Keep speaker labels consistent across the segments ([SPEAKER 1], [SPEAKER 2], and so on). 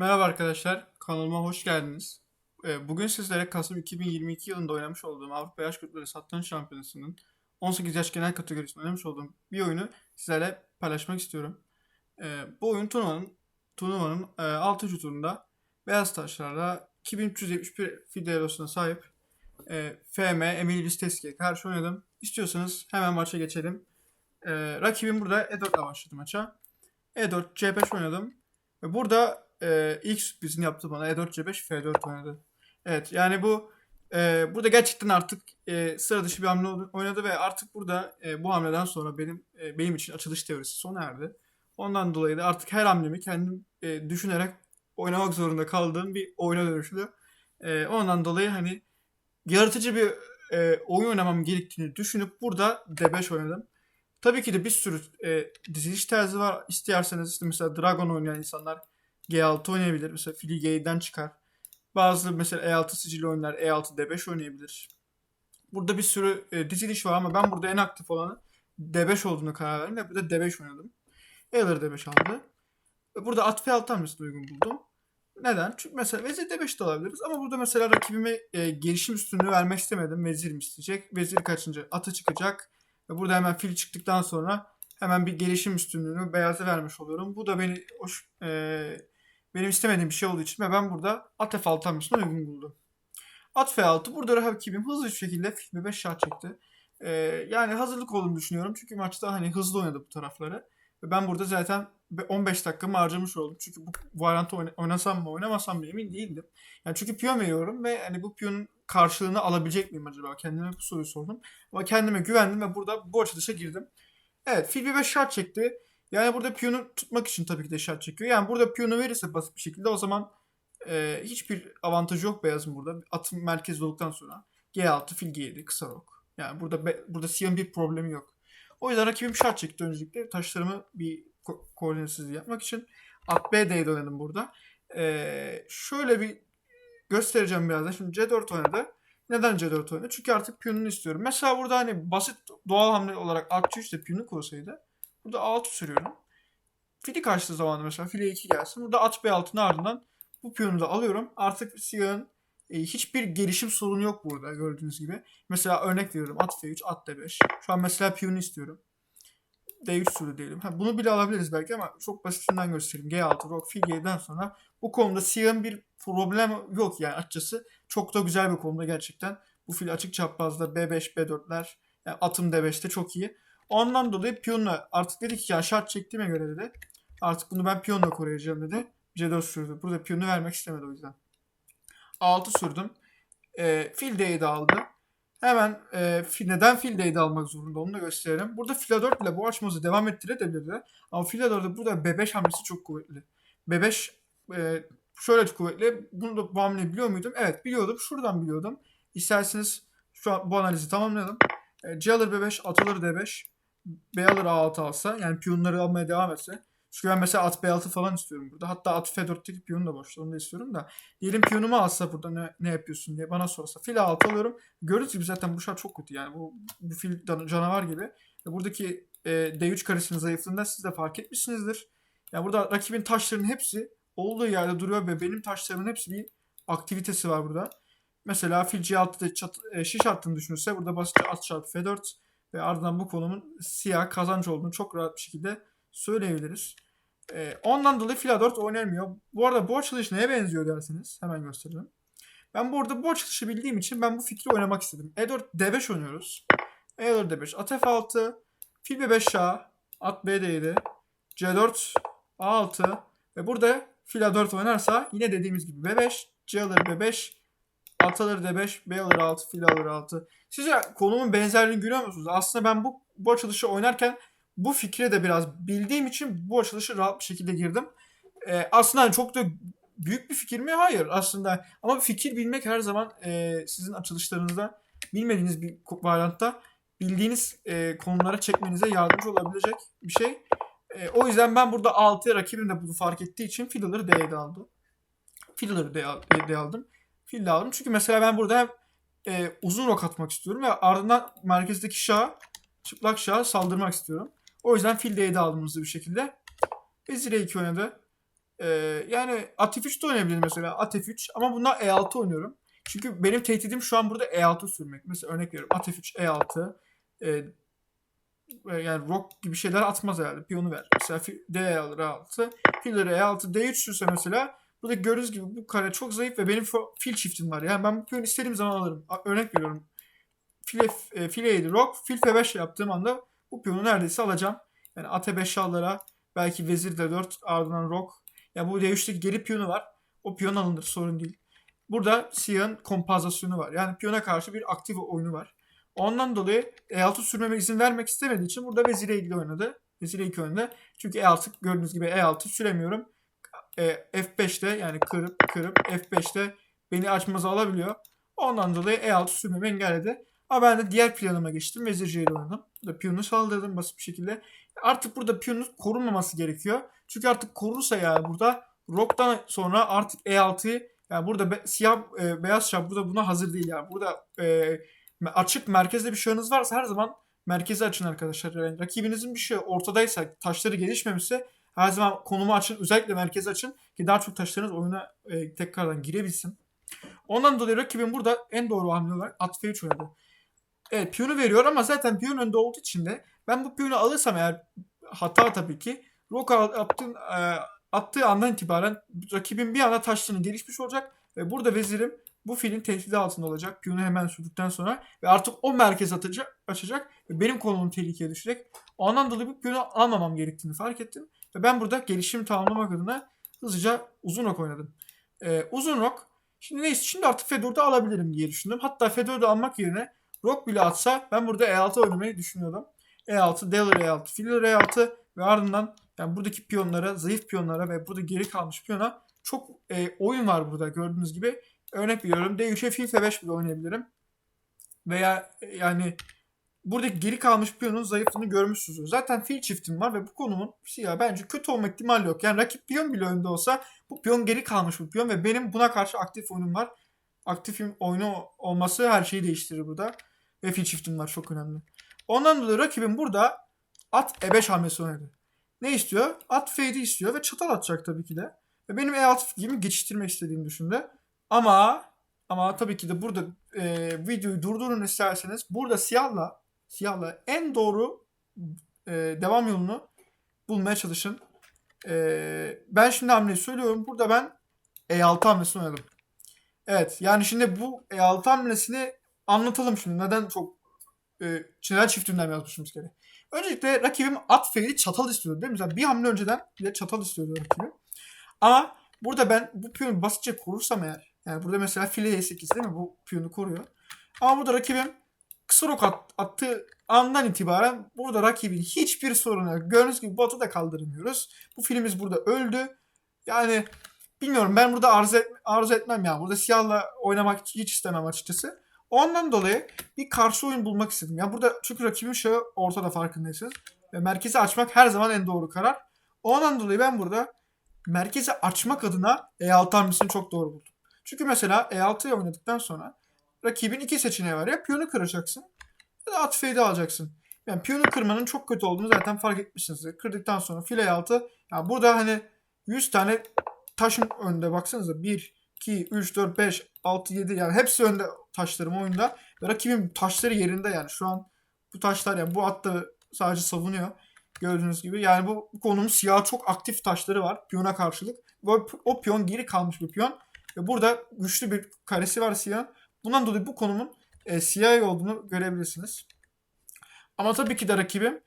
[SPEAKER 1] Merhaba arkadaşlar, kanalıma hoş geldiniz. Ee, Bugün sizlere Kasım 2022 yılında oynamış olduğum Avrupa Yaş Grupları Satranç Şampiyonası'nın 18 yaş genel kategorisinde oynamış olduğum bir oyunu sizlerle paylaşmak istiyorum. Ee, Bu oyun turnuvanın, turnuvanın 6. turunda beyaz taşlarla 2371 fidelosuna sahip e, FM Emil Listeski'ye karşı oynadım. İstiyorsanız hemen maça geçelim. Ee, rakibim burada E4'le başladı maça. E4, C5 oynadım. Ve burada e, ilk sürprizini yaptı bana. E4, C5, F4 oynadı. Evet yani bu e, burada gerçekten artık e, sıra dışı bir hamle oynadı ve artık burada e, bu hamleden sonra benim e, benim için açılış teorisi sona erdi. Ondan dolayı da artık her hamlemi kendim e, düşünerek oynamak zorunda kaldığım bir oyuna dönüştü. E, ondan dolayı hani yaratıcı bir e, oyun oynamam gerektiğini düşünüp burada D5 oynadım. Tabii ki de bir sürü e, diziliş tarzı var. İsterseniz işte mesela Dragon oynayan insanlar G6 oynayabilir. Mesela fili G7'den çıkar. Bazı mesela E6 sicili oyunlar E6 D5 oynayabilir. Burada bir sürü e, diziliş var ama ben burada en aktif olanı D5 olduğunu karar verdim ve burada D5 oynadım. E alır D5 aldı. Ve Burada at F6 hamlesini uygun buldum. Neden? Çünkü mesela vezir D5 de alabiliriz ama burada mesela rakibime e, gelişim üstünlüğü vermek istemedim. Vezir mi isteyecek? Vezir kaçıncı? Atı çıkacak. Ve burada hemen fil çıktıktan sonra hemen bir gelişim üstünlüğünü beyaza vermiş oluyorum. Bu da beni hoş, e, benim istemediğim bir şey olduğu için ve ben burada at F6 hamlesine uygun buldum. At F6 burada rakibim hızlı bir şekilde fil B5 şah çekti. E, yani hazırlık olduğunu düşünüyorum. Çünkü maçta hani hızlı oynadı bu tarafları. Ve ben burada zaten 15 dakikamı harcamış oldum. Çünkü bu varyantı oyna- oynasam mı oynamasam mı emin değildim. Yani çünkü piyon veriyorum ve hani bu piyonun karşılığını alabilecek miyim acaba? Kendime bu soruyu sordum. Ama kendime güvendim ve burada bu açılışa girdim. Evet fil bir 5 şart çekti. Yani burada piyonu tutmak için tabii ki de şart çekiyor. Yani burada piyonu verirse basit bir şekilde o zaman e, hiçbir avantajı yok beyazın burada. Atın merkezde olduktan sonra G6 fil G7 kısa rok. Yani burada be- burada siyahın bir problemi yok. O yüzden rakibim şart çekti öncelikle. Taşlarımı bir ko- koordinatsızlığı yapmak için. At B D'de oynadım burada. E, şöyle bir göstereceğim birazdan. Şimdi C4 oynadı. Neden C4 oynadı? Çünkü artık piyonunu istiyorum. Mesela burada hani basit doğal hamle olarak at 3 de piyonu koysaydı. Burada A6 sürüyorum. Fili kaçtığı zaman mesela file 2 gelsin. Burada at B6'nın ardından bu piyonu da alıyorum. Artık siyahın e, hiçbir gelişim sorunu yok burada gördüğünüz gibi. Mesela örnek veriyorum at F3, at D5. Şu an mesela piyonu istiyorum. D3 sürü diyelim. Ha, bunu bile alabiliriz belki ama çok basitinden göstereyim. G6, rok, fil G7'den sonra bu konuda siyahın bir problem yok yani açıkçası. Çok da güzel bir konuda gerçekten. Bu fil açık çaprazda B5, B4'ler yani atım D5'te çok iyi. Ondan dolayı piyonla artık dedi ki ya şart çektiğime göre dedi. Artık bunu ben piyonla koruyacağım dedi. C4 sürdü. Burada piyonu vermek istemedi o yüzden. 6 sürdüm. E, fil D'yi de aldı. Hemen e, fil, neden fil de almak zorunda onu da gösterelim. Burada fil A4 ile bu açmazı devam ettirebilirdi. Ama fil A4'de burada B5 hamlesi çok kuvvetli. B5 e, şöyle kuvvetli. Bunu da bu hamleyi biliyor muydum? Evet biliyordum. Şuradan biliyordum. İsterseniz şu an bu analizi tamamlayalım. E, C alır B5, at alır D5. B alır A6 alsa yani piyonları almaya devam etse. Çünkü ben mesela at B6 falan istiyorum burada. Hatta at F4'teki piyonu da boşta onu da istiyorum da. Diyelim piyonumu alsa burada ne, ne yapıyorsun diye bana sorsa. Fil A6 alıyorum. Gördüğünüz gibi zaten bu şart çok kötü yani. Bu, bu fil canavar gibi. Ve buradaki e, D3 karesinin zayıflığında siz de fark etmişsinizdir. Yani burada rakibin taşlarının hepsi olduğu yerde duruyor ve benim taşlarımın hepsi bir aktivitesi var burada. Mesela fil C6'da çat, e, şiş attığını düşünürse burada basitçe at çarpı F4 ve ardından bu konumun siyah kazanç olduğunu çok rahat bir şekilde söyleyebiliriz. E, ondan dolayı fil A4 oynanmıyor. Bu arada bu açılış neye benziyor derseniz hemen gösterelim. Ben burada bu açılışı bildiğim için ben bu fikri oynamak istedim. E4 D5 oynuyoruz. E4 D5 at F6 fil B5 şah at B7 C4 A6 ve burada fil A4 oynarsa yine dediğimiz gibi B5 C alır B5 at alır D5 B alır 6 fil alır 6 siz ya konumun benzerliğini görüyor musunuz? Aslında ben bu, bu açılışı oynarken bu fikre de biraz bildiğim için bu açılışı rahat bir şekilde girdim. Ee, aslında hani çok da büyük bir fikir mi? Hayır aslında. Ama fikir bilmek her zaman e, sizin açılışlarınızda bilmediğiniz bir varyantta bildiğiniz e, konulara çekmenize yardımcı olabilecek bir şey. E, o yüzden ben burada 6'ya rakibim de bunu fark ettiği için Fiddler'ı D'ye aldım. Al- D'ye aldım. Fil aldım. Çünkü mesela ben burada hem e, uzun rok atmak istiyorum ve ardından merkezdeki şaha çıplak şaha saldırmak istiyorum. O yüzden fil de aldım hızlı bir şekilde. Vezir E2 oynadı. Ee, yani at F3 de oynayabilirim mesela. At F3 ama bunda E6 oynuyorum. Çünkü benim tehdidim şu an burada E6 sürmek. Mesela örnek veriyorum. At F3, E6. E, e, yani rock gibi şeyler atmaz herhalde. Piyonu ver. Mesela D alır E6. Filler E6. D3 sürse mesela burada gördüğünüz gibi bu kare çok zayıf ve benim fil çiftim var. Yani ben bu piyonu istediğim zaman alırım. Örnek veriyorum. File, e, file 7 rock. Fil F5 yaptığım anda bu piyonu neredeyse alacağım. Yani at E5 allara belki vezir D4 ardından rock. Ya bu D3'teki geri piyonu var. O piyon alınır sorun değil. Burada siyahın kompozasyonu var. Yani piyona karşı bir aktif oyunu var. Ondan dolayı E6 sürmeme izin vermek istemediği için burada vezire ilgili oynadı. Vezire 2 oynadı. Çünkü E6 gördüğünüz gibi E6 süremiyorum. E, F5'te yani kırıp kırıp F5'te beni açmazı alabiliyor. Ondan dolayı E6 sürmemi engelledi. Ama ben de diğer planıma geçtim. Vezir C ile oynadım. Burada piyonu saldırdım basit bir şekilde. Artık burada piyonun korunmaması gerekiyor. Çünkü artık korursa yani burada Rock'tan sonra artık E6'yı yani burada be- siyah e, beyaz şah burada buna hazır değil yani. Burada e, açık merkezde bir şahınız varsa her zaman merkezi açın arkadaşlar. Yani rakibinizin bir şey ortadaysa taşları gelişmemişse her zaman konumu açın. Özellikle merkezi açın ki daha çok taşlarınız oyuna e, tekrardan girebilsin. Ondan dolayı rakibin burada en doğru hamle olarak at F3 oynadı. Evet piyonu veriyor ama zaten piyon önde olduğu için de ben bu piyonu alırsam eğer hata tabii ki rock al- yaptığın, e, attığı andan itibaren rakibin bir anda taşlarının gelişmiş olacak ve burada vezirim bu filin tehdidi altında olacak. Piyonu hemen sürdükten sonra ve artık o merkez atacak, açacak ve benim konumum tehlikeye düşecek. Ondan dolayı bu piyonu almamam gerektiğini fark ettim. Ve ben burada gelişim tamamlamak adına hızlıca uzun ok oynadım. Ee, uzun ok şimdi neyse şimdi artık Fedor'da alabilirim diye düşündüm. Hatta Fedor'da almak yerine Rock bile atsa ben burada E6 oynamayı düşünüyordum. E6, Dealer E6, Filler E6 ve ardından yani buradaki piyonlara, zayıf piyonlara ve burada geri kalmış piyona çok e, oyun var burada gördüğünüz gibi. Örnek veriyorum D3'e fil F5 bile oynayabilirim. Veya e, yani buradaki geri kalmış piyonun zayıflığını görmüşsünüzdür. Zaten fil çiftim var ve bu konumun siyah bence kötü olma ihtimali yok. Yani rakip piyon bile önde olsa bu piyon geri kalmış bu piyon ve benim buna karşı aktif oyunum var. Aktif oyunu olması her şeyi değiştirir burada. Ve fil çiftim var çok önemli. Ondan dolayı rakibim burada at E5 hamlesi oynadı. Ne istiyor? At F7 istiyor ve çatal atacak tabii ki de. Ve benim E6 filmi geçiştirmek istediğimi düşündü. Ama ama tabii ki de burada e, videoyu durdurun isterseniz burada siyahla siyahla en doğru e, devam yolunu bulmaya çalışın. E, ben şimdi hamleyi söylüyorum. Burada ben E6 hamlesini oynadım. Evet yani şimdi bu E6 hamlesini anlatalım şimdi. Neden çok e, neden çift ünlem yazmışım bir kere. Öncelikle rakibim at feyli çatal istiyordu değil mi? Mesela bir hamle önceden bile çatal istiyordu rakibim. Ama burada ben bu piyonu basitçe korursam eğer yani burada mesela file E8 değil mi? Bu piyonu koruyor. Ama burada rakibim kısa rok at, attığı andan itibaren burada rakibin hiçbir sorunu yok. Gördüğünüz gibi bu atı da kaldıramıyoruz. Bu filimiz burada öldü. Yani bilmiyorum ben burada arzu, et, arzu etmem ya. Burada siyahla oynamak hiç istemem açıkçası. Ondan dolayı bir karşı oyun bulmak istedim. Ya burada çünkü rakibin şahı ortada farkındaysanız. Merkezi açmak her zaman en doğru karar. Ondan dolayı ben burada merkezi açmak adına E6 hamlesini çok doğru buldum. Çünkü mesela E6'yı oynadıktan sonra rakibin iki seçeneği var. Ya piyonu kıracaksın ya da at fade'i alacaksın. Yani piyonu kırmanın çok kötü olduğunu zaten fark etmişsinizdir. Kırdıktan sonra file E6 yani burada hani 100 tane taşın önünde baksanıza 1, 2, 3, 4, 5, 6, 7 yani hepsi önde taşlarım oyunda. Ve rakibin taşları yerinde yani şu an bu taşlar yani bu at da sadece savunuyor. Gördüğünüz gibi yani bu, bu konunun siyah çok aktif taşları var piyona karşılık. O, o piyon geri kalmış bir piyon. Ve burada güçlü bir karesi var siyah. Bundan dolayı bu konumun e, siyah olduğunu görebilirsiniz. Ama tabii ki de rakibim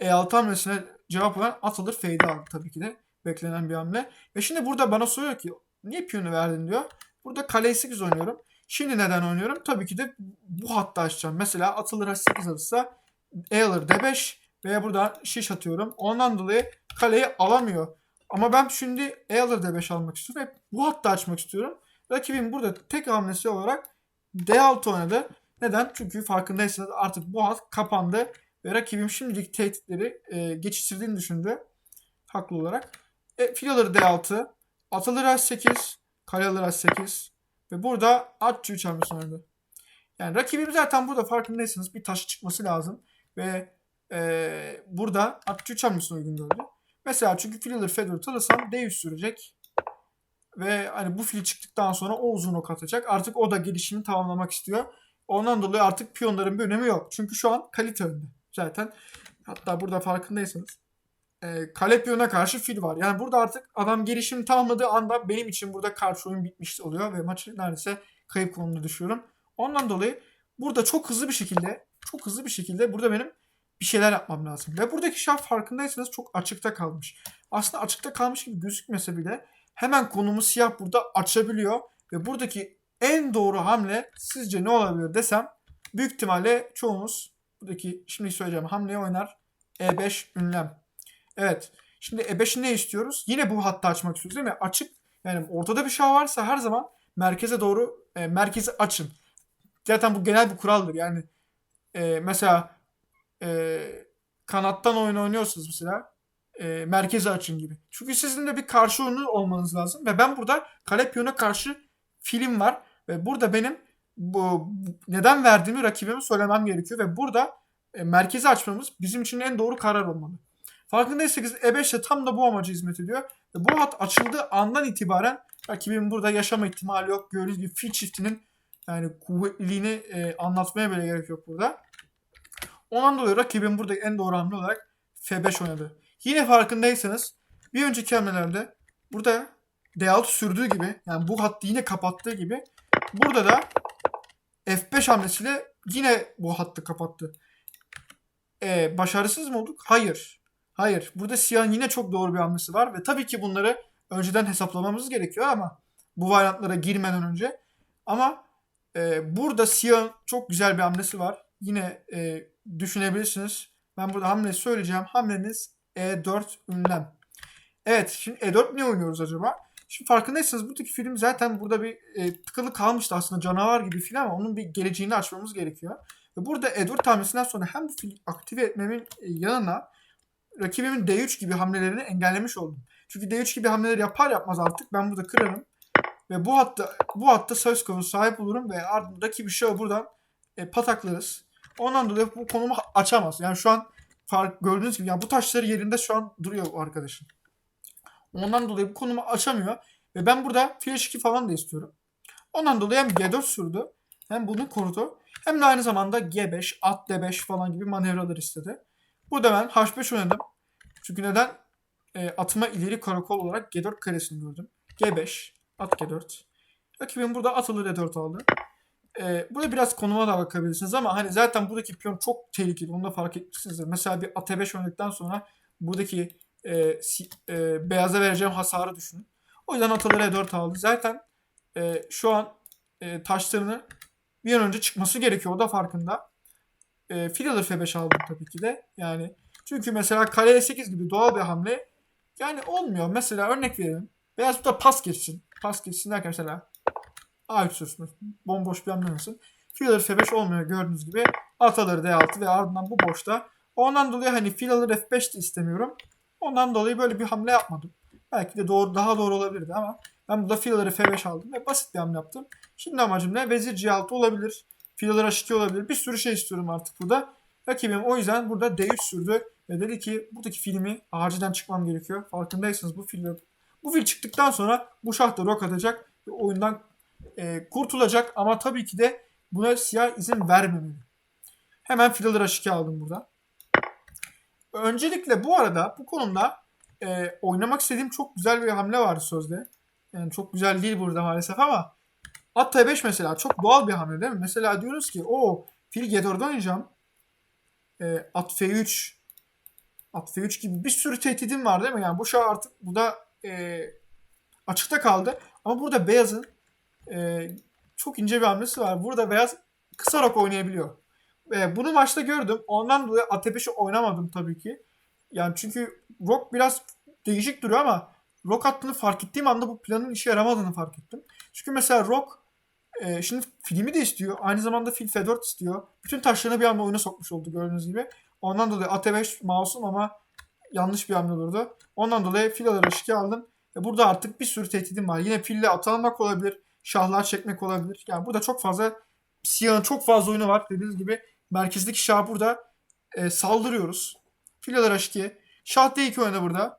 [SPEAKER 1] E6 hamlesine cevap olan at alır fade aldı tabii ki de. Beklenen bir hamle. Ve şimdi burada bana soruyor ki niye piyonu verdin diyor. Burada kale 8 oynuyorum. Şimdi neden oynuyorum? Tabii ki de bu hatta açacağım. Mesela atılır H8 alırsa E alır D5 veya burada şiş atıyorum. Ondan dolayı kaleyi alamıyor. Ama ben şimdi E alır D5 almak istiyorum ve bu hatta açmak istiyorum. Rakibim burada tek hamlesi olarak D6 oynadı. Neden? Çünkü farkındaysanız artık bu hat kapandı ve rakibim şimdilik tehditleri e, geçiştirdiğini düşündü. Haklı olarak. E, fil alır D6, at alır H8, kale alır H8 ve burada at C3 hamlesi oynadı. Yani rakibim zaten burada farkındaysanız bir taş çıkması lazım ve e, burada at C3 hamlesine uygun gördü. Mesela çünkü fil alır Fedor alırsam D3 sürecek. Ve hani bu fil çıktıktan sonra o uzun ok atacak. Artık o da gelişimini tamamlamak istiyor. Ondan dolayı artık piyonların bir önemi yok. Çünkü şu an kalite önde. Zaten hatta burada farkındaysanız e, kale piyona karşı fil var. Yani burada artık adam gelişimi tamamladığı anda benim için burada karşı oyun bitmiş oluyor ve maçı neredeyse kayıp konumuna düşüyorum. Ondan dolayı burada çok hızlı bir şekilde çok hızlı bir şekilde burada benim bir şeyler yapmam lazım. Ve buradaki şah farkındaysanız çok açıkta kalmış. Aslında açıkta kalmış gibi gözükmese bile hemen konumu siyah burada açabiliyor. Ve buradaki en doğru hamle sizce ne olabilir desem büyük ihtimalle çoğumuz buradaki şimdi söyleyeceğim hamleyi oynar. E5 ünlem. Evet. Şimdi E5'i ne istiyoruz? Yine bu hattı açmak istiyoruz değil mi? Açık yani ortada bir şah varsa her zaman merkeze doğru e, merkezi açın. Zaten bu genel bir kuraldır. Yani e, mesela e, kanattan oyun oynuyorsunuz mesela e, merkeze açın gibi. Çünkü sizin de bir karşı oyunu olmanız lazım. Ve ben burada kale piyona karşı film var. Ve burada benim bu, bu- neden verdiğimi rakibime söylemem gerekiyor. Ve burada e, merkezi açmamız bizim için en doğru karar olmalı. Farkındaysanız E5 de tam da bu amaca hizmet ediyor. Ve bu hat açıldığı andan itibaren rakibin burada yaşama ihtimali yok. Gördüğünüz gibi fil çiftinin yani kuvvetliliğini e, anlatmaya bile gerek yok burada. Ondan dolayı rakibin burada en doğru hamle olarak F5 oynadı. Yine farkındaysanız bir önceki hamlelerde burada D6 sürdüğü gibi yani bu hattı yine kapattığı gibi burada da F5 hamlesiyle yine bu hattı kapattı. E, başarısız mı olduk? Hayır. Hayır. Burada siyahın yine çok doğru bir hamlesi var ve tabii ki bunları önceden hesaplamamız gerekiyor ama bu varyantlara girmeden önce. Ama e, burada siyahın çok güzel bir hamlesi var. Yine e, düşünebilirsiniz. Ben burada hamleyi söyleyeceğim. Hamleniz E4 ünlem. Evet şimdi E4 ne oynuyoruz acaba? Şimdi farkındaysanız buradaki film zaten burada bir e, tıkalı kalmıştı aslında canavar gibi film ama onun bir geleceğini açmamız gerekiyor. Ve burada E4 hamlesinden sonra hem bu fili aktive etmemin e, yanına rakibimin D3 gibi hamlelerini engellemiş oldum. Çünkü D3 gibi hamleler yapar yapmaz artık ben burada kırarım. Ve bu hatta bu hatta söz konusu sahip olurum ve ardından rakibi şahı buradan e, pataklarız. Ondan dolayı bu konumu açamaz. Yani şu an fark gördüğünüz gibi yani bu taşları yerinde şu an duruyor arkadaşın. Ondan dolayı bu konumu açamıyor. Ve ben burada flash 2 falan da istiyorum. Ondan dolayı hem G4 sürdü hem bunu korudu. Hem de aynı zamanda G5, at D5 falan gibi manevralar istedi. Burada ben H5 oynadım. Çünkü neden? E, atıma ileri karakol olarak G4 karesini gördüm. G5, at G4. Rakibim burada at alır D4 aldı. E, burada biraz konuma da bakabilirsiniz ama hani zaten buradaki piyon çok tehlikeli. Onu da fark etmişsinizdir. Mesela bir at E5 oynadıktan sonra buradaki e, si- e, beyaza vereceğim hasarı düşünün. O yüzden at alır E4 aldı. Zaten e, şu an e, taşlarını bir an önce çıkması gerekiyor. O da farkında. E, fil alır F5 aldım tabii ki de. Yani çünkü mesela kale E8 gibi doğal bir hamle yani olmuyor. Mesela örnek verelim. Beyaz burada pas geçsin. Pas geçsin derken mesela A3 sürsün. Bomboş bir hamle olsun. Fil alır F5 olmuyor gördüğünüz gibi. At alır D6 ve ardından bu boşta. Ondan dolayı hani fil alır F5 de istemiyorum. Ondan dolayı böyle bir hamle yapmadım. Belki de doğru daha doğru olabilirdi ama ben burada fil alır F5 aldım ve basit bir hamle yaptım. Şimdi amacım ne? Vezir C6 olabilir. Fil alır H2 olabilir. Bir sürü şey istiyorum artık burada. Rakibim o yüzden burada D3 sürdü ve dedi ki buradaki filmi acilen çıkmam gerekiyor. Farkındaysanız bu fil bu fil çıktıktan sonra bu şah da rok atacak ve oyundan e, kurtulacak ama tabii ki de buna siyah izin vermemeli. Hemen alır H2 aldım burada. Öncelikle bu arada bu konuda e, oynamak istediğim çok güzel bir hamle var sözde. Yani çok güzel değil burada maalesef ama at T5 mesela çok doğal bir hamle değil mi? Mesela diyoruz ki o fil G4'de oynayacağım. E, at F3 at F3 gibi bir sürü tehditim var değil mi? Yani bu şah artık bu da e, açıkta kaldı. Ama burada beyazın e, çok ince bir hamlesi var. Burada beyaz kısa rok oynayabiliyor. E, bunu maçta gördüm. Ondan dolayı at F5'i oynamadım tabii ki. Yani çünkü rock biraz değişik duruyor ama rock attığını fark ettiğim anda bu planın işe yaramadığını fark ettim. Çünkü mesela rock e, şimdi filmi de istiyor. Aynı zamanda fil F4 istiyor. Bütün taşlarını bir anda oyuna sokmuş oldu gördüğünüz gibi. Ondan dolayı at F5 masum ama yanlış bir hamle olurdu. Ondan dolayı fil alır H2 aldım. Ve burada artık bir sürü tehditim var. Yine fille at almak olabilir. Şahlar çekmek olabilir. Yani burada çok fazla siyahın çok fazla oyunu var. Dediğiniz gibi merkezdeki şah burada e, saldırıyoruz. Fil alır H2. Şah D2 oynadı burada.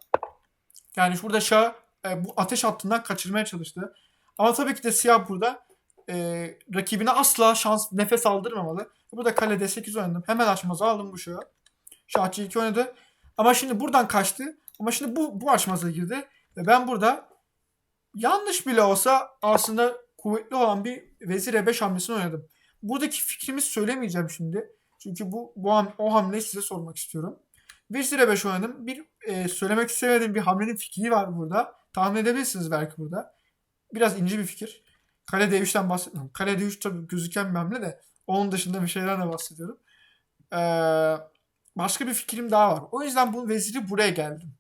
[SPEAKER 1] Yani burada şah e, bu ateş hattından kaçırmaya çalıştı. Ama tabii ki de siyah burada e, rakibine asla şans nefes aldırmamalı. Burada kalede 8 oynadım. Hemen açmazı aldım bu şahı. Şahçı 2 oynadı. Ama şimdi buradan kaçtı. Ama şimdi bu, bu açmaza girdi. Ve ben burada yanlış bile olsa aslında kuvvetli olan bir vezir E5 hamlesini oynadım. Buradaki fikrimi söylemeyeceğim şimdi. Çünkü bu, bu ham, o hamleyi size sormak istiyorum. Vezir E5 oynadım. Bir e, söylemek istemediğim bir hamlenin fikri var burada. Tahmin edebilirsiniz belki burada. Biraz ince bir fikir. Kale D3'ten bahsetmiyorum. Kale D3 tabii gözüken bir hamle de onun dışında bir şeyden de bahsediyorum. Ee, başka bir fikrim daha var. O yüzden bu veziri buraya geldim.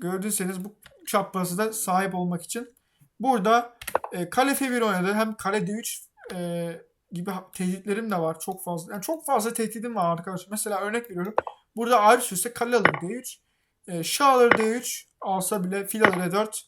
[SPEAKER 1] Gördüyseniz bu çaprazı da sahip olmak için. Burada e, kale F1 oynadı. Hem kale D3 e, gibi tehditlerim de var. Çok fazla. Yani çok fazla tehditim var arkadaşlar. Mesela örnek veriyorum. Burada ayrı sürse kale alır D3. E, şah alır D3. Alsa bile fil alır E4.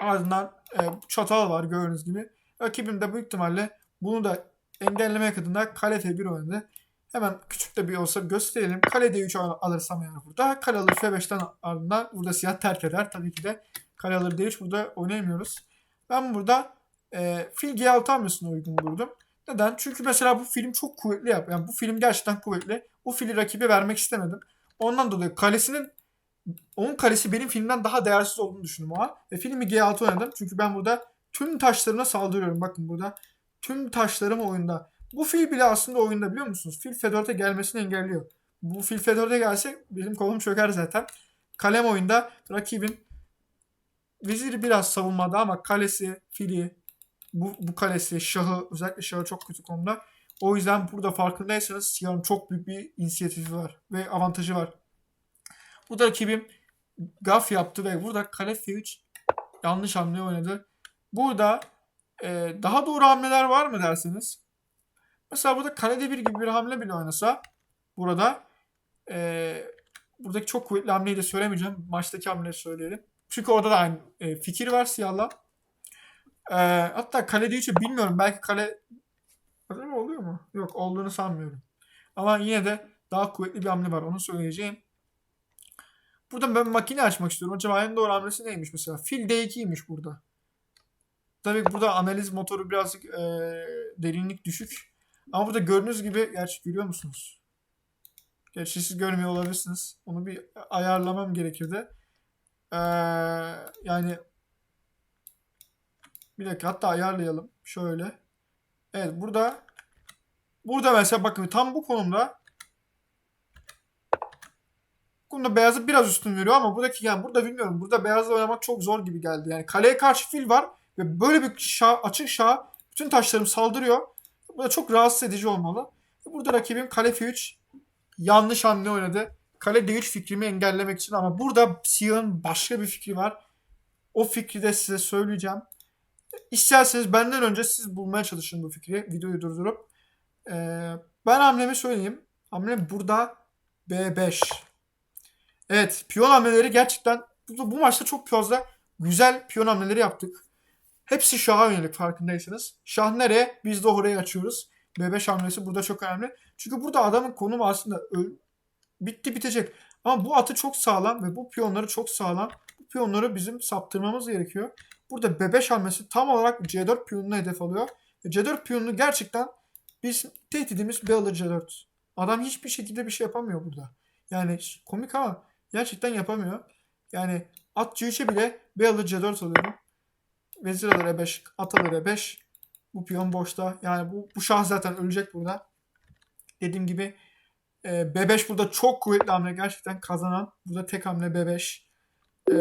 [SPEAKER 1] Ardından e, çatal var gördüğünüz gibi. Rakibim de büyük ihtimalle bunu da engellemek adına kale F1 oynadı. Hemen küçük de bir olsa gösterelim. Kale D3 al- alırsam yani burada. Kale alır F5'ten ardından burada siyah terk eder. Tabii ki de kale alır D3 burada oynayamıyoruz. Ben burada e, fil G6 hamlesine uygun buldum. Neden? Çünkü mesela bu film çok kuvvetli yap. Yani bu film gerçekten kuvvetli. Bu fili rakibe vermek istemedim. Ondan dolayı kalesinin onun kalesi benim filmden daha değersiz olduğunu düşündüm o an. Ve filmi G6 oynadım. Çünkü ben burada tüm taşlarına saldırıyorum. Bakın burada tüm taşlarım oyunda. Bu fil bile aslında oyunda biliyor musunuz? Fil F4'e gelmesini engelliyor. Bu fil F4'e gelse benim kolum çöker zaten. Kalem oyunda rakibin veziri biraz savunmada ama kalesi, fili, bu, bu kalesi, şahı özellikle şahı çok kötü konuda. O yüzden burada farkındaysanız siyahın çok büyük bir inisiyatifi var ve avantajı var. Burada rakibim gaf yaptı ve burada kale F3 yanlış hamle oynadı. Burada e, daha doğru hamleler var mı derseniz. Mesela burada kalede bir gibi bir hamle bile oynasa burada e, buradaki çok kuvvetli hamleyi de söylemeyeceğim. Maçtaki hamleyi söyleyelim. Çünkü orada da aynı e, fikir var siyahla. E, hatta kale D3'ü bilmiyorum. Belki kale oluyor mu? Yok olduğunu sanmıyorum. Ama yine de daha kuvvetli bir hamle var. Onu söyleyeceğim. Burada ben makine açmak istiyorum. Acaba en doğru hamlesi neymiş mesela? Fil D2'ymiş burada. Tabii burada analiz motoru birazcık e, derinlik düşük. Ama burada gördüğünüz gibi gerçi görüyor musunuz? Gerçi siz görmüyor olabilirsiniz. Onu bir ayarlamam gerekirdi. Ee, yani bir dakika hatta ayarlayalım. Şöyle. Evet burada burada mesela bakın tam bu konumda Bunda beyazı biraz üstün veriyor ama buradaki yani burada bilmiyorum. Burada beyazla oynamak çok zor gibi geldi. Yani kaleye karşı fil var ve böyle bir şah, açık şah bütün taşlarım saldırıyor. Bu da çok rahatsız edici olmalı. Burada rakibim kale F3 yanlış hamle oynadı. Kale D3 fikrimi engellemek için ama burada siyahın başka bir fikri var. O fikri de size söyleyeceğim. İsterseniz benden önce siz bulmaya çalışın bu fikri. Videoyu durdurup. Ee, ben hamlemi söyleyeyim. Hamlem burada B5. Evet piyon hamleleri gerçekten bu, bu maçta çok fazla güzel piyon hamleleri yaptık. Hepsi şaha yönelik farkındaysanız. Şah nereye? Biz de oraya açıyoruz. B5 hamlesi burada çok önemli. Çünkü burada adamın konumu aslında bitti bitecek. Ama bu atı çok sağlam ve bu piyonları çok sağlam. Bu piyonları bizim saptırmamız gerekiyor. Burada B5 hamlesi tam olarak C4 piyonuna hedef alıyor. Ve C4 piyonunu gerçekten biz tehdidimiz B alır C4. Adam hiçbir şekilde bir şey yapamıyor burada. Yani komik ama gerçekten yapamıyor. Yani at C3'e bile B alır C4 alıyorum. Vezir alır E5, at alır E5. Bu piyon boşta. Yani bu, bu şah zaten ölecek burada. Dediğim gibi e, B5 burada çok kuvvetli hamle. Gerçekten kazanan. Burada tek hamle B5. E,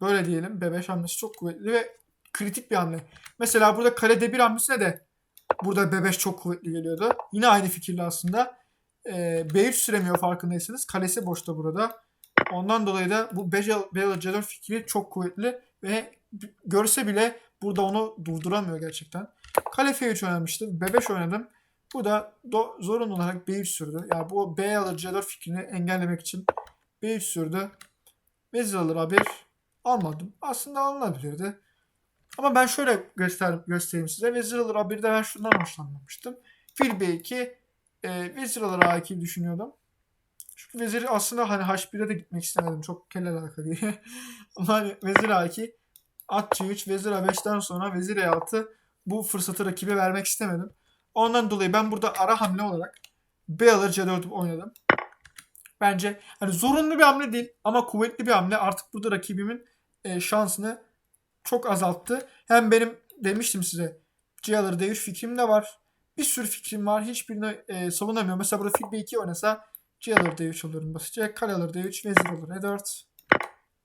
[SPEAKER 1] böyle diyelim. B5 hamlesi çok kuvvetli ve kritik bir hamle. Mesela burada kale D1 hamlesine de burada B5 çok kuvvetli geliyordu. Yine aynı fikirle aslında. E, B3 süremiyor farkındaysanız. Kalesi boşta burada. Ondan dolayı da bu B C4 fikri çok kuvvetli ve görse bile burada onu durduramıyor gerçekten. Kale F3 oynamıştım. B5 oynadım. Bu da do- zorunlu olarak B3 sürdü. Yani bu B alır C4 fikrini engellemek için B3 sürdü. Vezir alır A1 almadım. Aslında alınabilirdi. Ama ben şöyle göster göstereyim size. Vezir alır A1'de ben şundan hoşlanmamıştım. Fil B2 e, vezir alır A2 düşünüyordum. Çünkü veziri aslında hani H1'e de gitmek istemedim. Çok kelle alaka. Ama hani vezir A2, at C3, vezir A5'ten sonra vezir E6 bu fırsatı rakibe vermek istemedim. Ondan dolayı ben burada ara hamle olarak B alır C4 oynadım. Bence hani zorunlu bir hamle değil ama kuvvetli bir hamle. Artık burada rakibimin e, şansını çok azalttı. Hem benim demiştim size C alır D3 fikrim de var. Bir sürü fikrim var. Hiçbirini e, savunamıyorum. Mesela burada fil B2 oynasa C alır D3 alırım basitçe. Kale alır D3, vezir alır E4.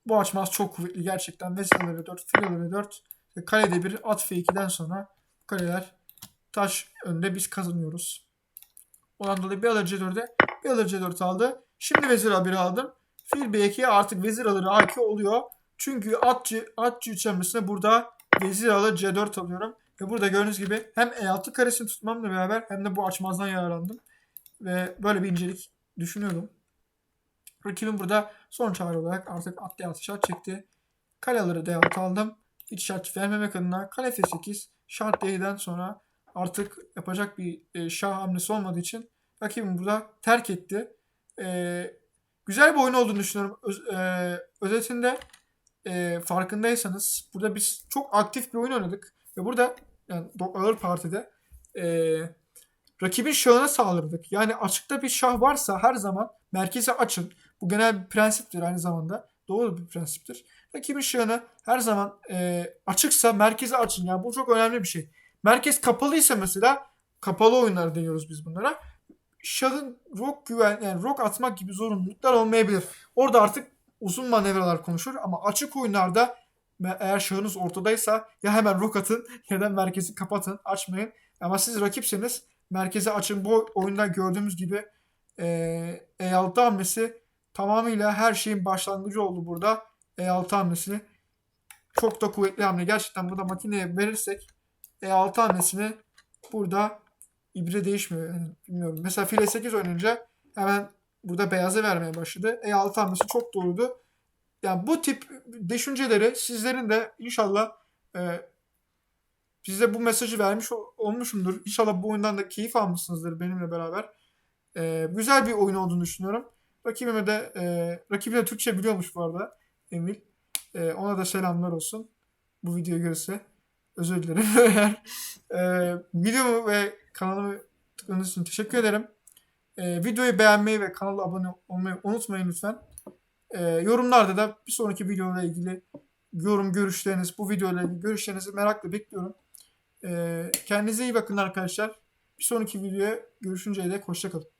[SPEAKER 1] Bu açmaz çok kuvvetli gerçekten. Vezir alır E4, fil alır E4. Ve kale D1, at F2'den sonra bu kaleler taş önde biz kazanıyoruz. Ondan dolayı bir alır C4'e bir alır C4 aldı. Şimdi vezir A1 aldım. Fil B2'ye artık vezir alır A2 oluyor. Çünkü at, C, at C3 hamlesine burada vezir alır C4 alıyorum. Ve burada gördüğünüz gibi hem E6 karesini tutmamla beraber hem de bu açmazdan yararlandım. Ve böyle bir incelik düşünüyorum. Rakibim burada son çare olarak artık at D6 şart çekti. Kale alırı D6 aldım. Hiç şart vermemek adına kale F8 şart D'den sonra artık yapacak bir e, şah hamlesi olmadığı için rakibim burada terk etti. E, güzel bir oyun olduğunu düşünüyorum. Öz, e, özetinde e, farkındaysanız burada biz çok aktif bir oyun oynadık. Ve burada yani ağır partide e, rakibin şahına saldırdık. Yani açıkta bir şah varsa her zaman merkeze açın. Bu genel bir prensiptir aynı zamanda. Doğru bir prensiptir. Rakibin şahını her zaman e, açıksa merkeze açın. Yani bu çok önemli bir şey. Merkez kapalıysa mesela kapalı oyunlar deniyoruz biz bunlara. Şahın rok güven yani rok atmak gibi zorunluluklar olmayabilir. Orada artık uzun manevralar konuşur ama açık oyunlarda eğer şahınız ortadaysa ya hemen rok atın ya da merkezi kapatın açmayın. Ama siz rakipseniz merkeze açın. Bu oyunda gördüğümüz gibi e, E6 hamlesi tamamıyla her şeyin başlangıcı oldu burada. E6 hamlesini çok da kuvvetli hamle. Gerçekten burada makineye verirsek E6 hamlesini burada ibre değişmiyor. Yani bilmiyorum. Mesela file 8 oynayınca hemen burada beyaza vermeye başladı. E6 hamlesi çok doğruydu. Yani bu tip düşünceleri sizlerin de inşallah e, size bu mesajı vermiş ol- olmuşumdur. İnşallah bu oyundan da keyif almışsınızdır benimle beraber. E, güzel bir oyun olduğunu düşünüyorum. Rakibime de e, rakibim de Türkçe biliyormuş bu arada Emil. E, ona da selamlar olsun. Bu videoyu görürse. Özür dilerim. Eğer e, videomu ve kanalımı tıkladığınız için teşekkür ederim. E, videoyu beğenmeyi ve kanala abone olmayı unutmayın lütfen. E, yorumlarda da bir sonraki videoyla ilgili yorum görüşleriniz, bu videoyla ilgili görüşlerinizi merakla bekliyorum. E, kendinize iyi bakın arkadaşlar. Bir sonraki videoya görüşünceye dek hoşçakalın.